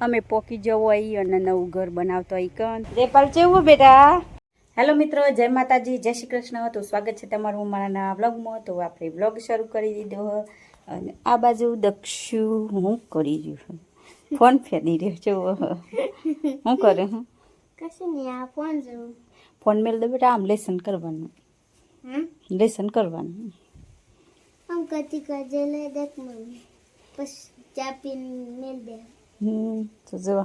અમે પોકી જવો આવી અને નવું ઘર બનાવતો અહીં કન રેપાલ ચેવું બેટા? હેલો મિત્રો જય માતાજી જય શ્રી કૃષ્ણ. તો સ્વાગત છે તમારું મારા નવા બ્લોગમાં તો આપણે બ્લોગ શરૂ કરી દીધો અને આ બાજુ દક્ષુ હું કરી રહ્યું છું. ફોન ફેરી રહ્યો છું હું. કરું હું? કશું નહીં આ ફોન જોઉં ફોન મેળ દો બેટા આમ લેસન કરવાનું. લેસન કરવાનું. આમ કતી કરજે લે દેખ મમ્મી પછી ચા પીને મેલ દે. હમ તો જો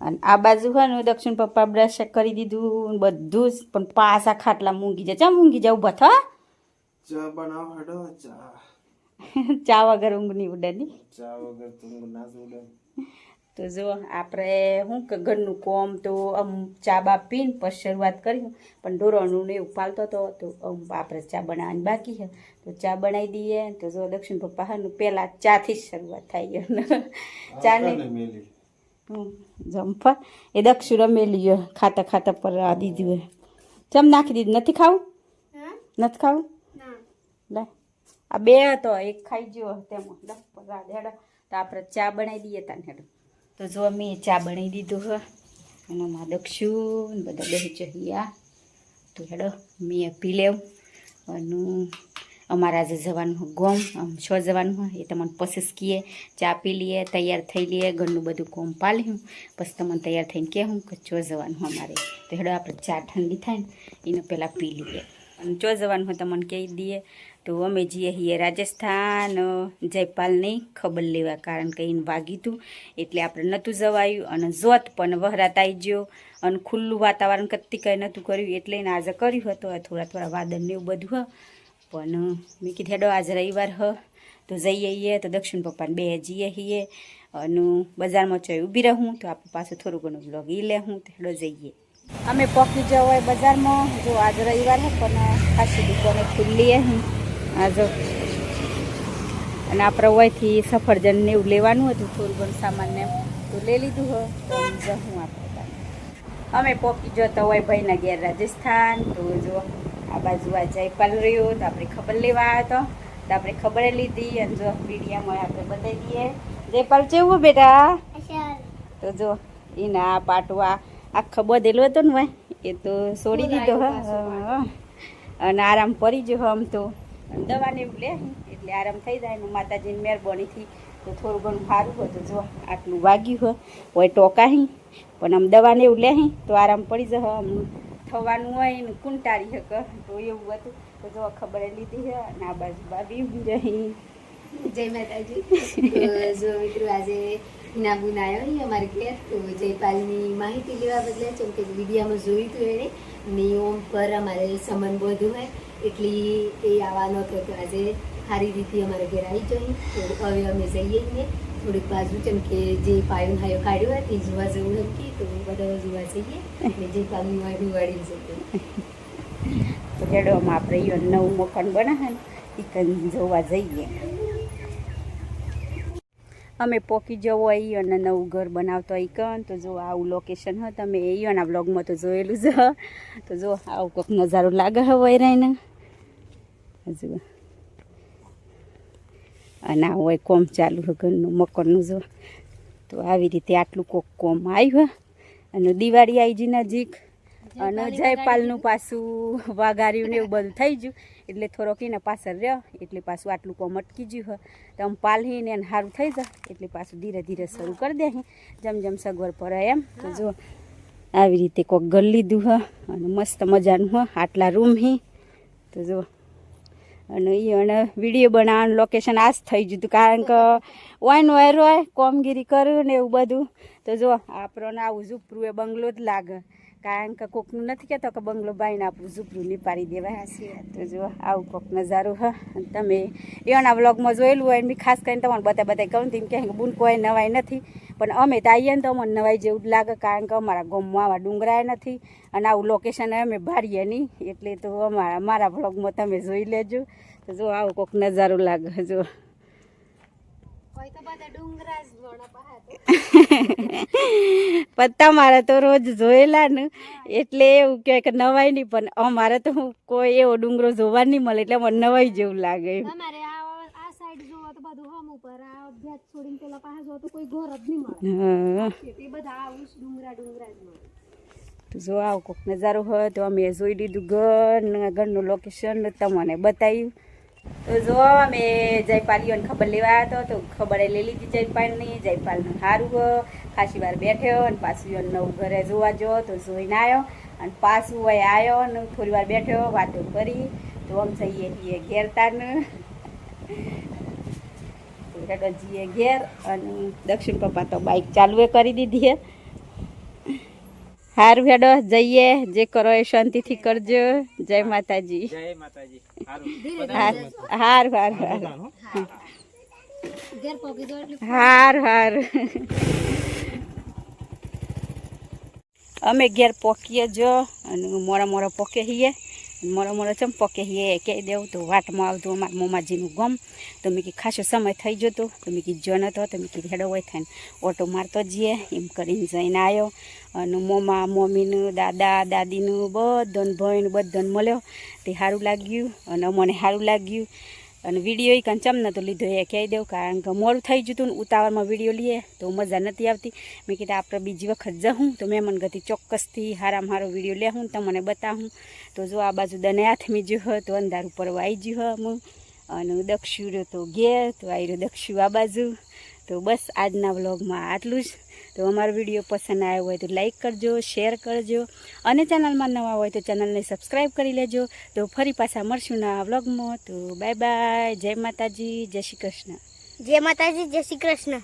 અને આ બાજુ હોય ને દક્ષિણ પપ્પા બ્રશ કરી દીધું બધું જ પણ પાસા ખાટલા મૂંગી જાય. ચા મૂંગી જાવ ઊભા થા. ચા બનાવ હડો ચા. ચા વગર ઊંઘ નહીં ઉડે ની. ચા વગર ઊંઘ ના ઉડે. તો જો આપણે શું કે ઘરનું કોમ તો આમ ચા બા પીને પછી શરૂઆત કરી પણ ઢોરોનું ને એવું પાલતો હતો તો આમ આપણે ચા બનાવવાની બાકી છે. તો ચા બનાવી દઈએ તો જો દક્ષિણ પપ્પા હાનું પહેલાં ચાથી જ શરૂઆત થાય ચા ને હમ, જમફર એ દક્ષુ રમેલી ગયો ખાતા ખાતા પર આ દીધું હોય. ચમ નાખી દીધું? નથી ખાવું? હા? નથી ખાવું? લે આ બે હતો એક ખાઈ ગયો તેમાં. દસ પર હેડો. તો આપણે ચા બનાવી દઈએ તાને હેડો. તો જો મેં ચા બનાવી દીધું હ. અને માં દક્ષુ બધા બેસી જઈએ તો હેડો, મેં પી લેવ. અને અમારા આજે જવાનું ગોમ. આમ છો જવાનું હોય એ તમને પછી કીએ. ચા પી લઈએ, તૈયાર થઈ લઈએ. ઘરનું બધું કોમ પાલ્યું. પછી તમને તૈયાર થઈને કહેવું કે ચો જવાનું અમારે. તો હેડો, આપણે ચા ઠંડી થાય ને, એને પહેલાં પી લઈએ. અને ચો જવાનું હોય તમને કહી દઈએ. તો અમે જઈએ છીએ રાજસ્થાન જયપાલ જયપાલની ખબર લેવા. કારણ કે એને વાગ્યું હતું એટલે આપણે નહોતું જવાયું અને જોત પણ વહરાત આવી ગયો અને ખુલ્લું વાતાવરણ કત્તી કંઈ નહોતું કર્યું. એટલે એને આજે કર્યું હતું. થોડા થોડા વાદળ ને એવું બધું હ. પણ મેં કીધું, હેડો, આજે રવિવાર હ. તો જઈએ છીએ તો દક્ષિણ પપ્પાને બે જઈએ છીએ અને બજારમાં ચોય ઊભી રહું. તો આપણે પાછું થોડું ઘણું બ્લોગ એ લે હું. તો હેડો જઈએ. અમે પહોંચી જવા હોય બજારમાં. જો આજ રવિવાર પણ ખાસી દુકાને ખુલ્લી હે. આજો અને આપણે પ્રવાહીથી સફરજન ને એવું લેવાનું હતું થોડું ઘણું સામાન ને તો લઈ લીધું હો. તો જવું આપણે. અમે પોકી જોતા હોય ભાઈના ઘેર રાજસ્થાન તો જો આ બાજુ આ જયપાલ રહ્યો તો આપણે ખબર લેવા આવ્યો હતો તો આપણે ખબર લીધી અને જો મીડિયામાં આપણે બતાવી દઈએ. જયપાલ જેવું બેટા? તો જો એના આ પાટવા આખો બધેલો હતો ને ભાઈ એ તો છોડી દીધો હ. અને આરામ પડી ગયો આમ તો. અને દવાને એવું લે એટલે આરામ થઈ જાય ને માતાજીની મહેરબાનીથી તો થોડું ઘણું સારું હતું જો, આટલું વાગ્યું હોય હોય ટોકાહી પણ આમ દવાને એવું લે તો આરામ પડી જશે, આમ થવાનું હોય ને કુંટારી હક, તો એવું હતું. તો જો ખબર લીધી છે અને આ બાજુ બાબી ઊભી જય માતાજી. જો મિત્રો આજે નાબુન આવ્યો નહીં અમારે ઘેર, તો જયપાલની માહિતી લેવા બદલે, જેમ કે વિડીયામાં જોયું હતું એણે, નિયમ પર અમારે સંબંધ બધું હોય. એટલી એ આવવાનો હતો તો આજે સારી રીતે અમારે ઘેર આવી જવું તો હવે અમે જઈએ જ ને થોડીક બાજુ જેમ કે જે પાયો હાયો કાઢ્યો હોય તે જોવા જવું નથી તો બધા જોવા જઈએ અને જયપાલની વાડી વાળી જઈએ. તો હેડોમાં આપણે ઈયો નવું મકાન બનાવે ને એ જોવા જઈએ. અમે પોકી જવો અહીં અને નવું ઘર બનાવતો અહીં કન તો જો આવું લોકેશન હોય, તમે એ અહીંયાના બ્લોગમાં તો જોયેલું જ તો જો આવું કોઈક નજારો લાગે હવે વૈરાઈને હજુ. અને આ હોય કોમ ચાલુ હોય ઘરનું મકરનું જો. તો આવી રીતે આટલું કોક કોમ આવ્યું અને દિવાળી આવી જી નજીક અને જયપાલનું પાછું વાઘાર્યું ને એવું બધું થઈ ગયું. એટલે થોડોક એને પાછળ રહ્યો. એટલે પાછું આટલું કોમ અટકી ગયું હોય તો આમ પાલહીને એને સારું થઈ જાય. એટલે પાછું ધીરે ધીરે શરૂ કરી દે જેમ જેમ સગવડ પડે એમ. તો જો આવી રીતે કોક ઘર લીધું હ. અને મસ્ત મજાનું હ. આટલા રૂમ હી. તો જો અને એ અને વીડિયો બનાવવાનું લોકેશન આ જ થઈ હતું. કારણ કે વાઈન વાયર હોય, કોમગીરી કર્યું ને એવું બધું. તો જો, આપણને આવું ઝૂપરું એ બંગલો જ લાગે. કારણ કે કોક નથી કહેતો કે બંગલો બાઈને આપણું ઝૂપરું નીપાડી દેવાય તો જો આવું કોક નજારું, હ. તમે એના વ્લોગમાં જોયેલું હોય બી ખાસ કરીને તમને બધા બધા કહું તેમ કે બુન કોઈ નવાઈ નથી. પણ અમે તો આવીએ ને તો અમને નવાઈ જેવું જ લાગે કારણ કે અમારા ગામમાં આવા ડુંગરાય નથી અને આવું લોકેશન અમે ભાડીએ નહીં. એટલે તો અમારા, મારા વ્લોગમાં તમે જોઈ લેજો. તો જો આવું કોક નજારો લાગે, જો. કોઈ તો બધા ડુંગરા જ વણા પહાડ પણ તમારે તો રોજ જોયેલા ને એટલે એવું કહેવાય કે નવાય નહીં પણ અમારે તો હું કોઈ એવો ડુંગરો જોવા નહીં મળે એટલે મને નવાઈ જેવું લાગે જો આવું કોઈક નજારો હોય તો અમે જોઈ લીધું ઘર ને ઘરનું લોકેશન તમને બતાવ્યું. તો જો અમે જયપાલીઓને ખબર લેવા આવ્યા હતો તો ખબર લઈ લીધી જયપાલની. જયપાલનું સારું ખાસી વાર બેઠ્યો અને પાછું નવું ઘરે જોવા જો તો જોઈને આવ્યો અને પાછું હોય આવ્યો ને થોડી વાર બેઠ્યો વાતો કરી. તો આમ જઈએ છીએ ઘેર તારને. જઈએ ઘેર અને દક્ષિણ પપ્પા તો બાઇક ચાલુ કરી દીધી હારું હેડો જઈએ. જે કરો એ શાંતિથી કરજો. જય માતાજી. જય માતાજી. સારું હાર હાર હાર. હાર અમે ઘેર પોકીએ જો અને મોરા મોરા પોકે હીએ મોરા મોડો ચંપો કે હીએ કહી દેવું તો વાટમાં આવતું અમારા મોમાજીનું ગમ. તો મેં કીધું, ખાસો સમય થઈ જતો તો. મેં કીધું જો નતો તો મેં હેડો હોય થઈને ઓટો મારતો જઈએ. એમ કરીને જઈને આવ્યો અને મોમા મમ્મીનું દાદા, દાદીનું, બધાને ભાઈને બધાને મળ્યો. તે સારું લાગ્યું અને અમને સારું લાગ્યું. અને વીડિયો એ કંચમ નહોતો લીધો. એ કહી દઉં કારણ કે મોડું થઈ જતું ને ઉતાવળમાં વીડિયો લઈએ, તો મજા નથી આવતી. મેં કીધું આપણે બીજી વખત જવું તો મેં મને ગતિ ચોક્કસથી હારામાં હારો વીડિયો ને તમને બતાવું. તો જો આ બાજુ દને હાથમી જો હોય, તો અંધાર ઉપર આવી જ્યું હું અને દક્ષિણ તો ઘેર, તો આવી દક્ષિણ દક્ષુ આ બાજુ. તો બસ આજના વ્લોગમાં આટલું જ. તો અમારો વીડિયો પસંદ આવ્યો હોય તો લાઇક કરજો, શેર કરજો અને ચેનલમાં નવા હોય તો ચેનલને સબસ્ક્રાઈબ કરી લેજો. તો ફરી પાછા મળશું નવા વ્લોગમાં. તો બાય બાય. જય માતાજી, જય શ્રી કૃષ્ણ. જય માતાજી, જય શ્રી કૃષ્ણ.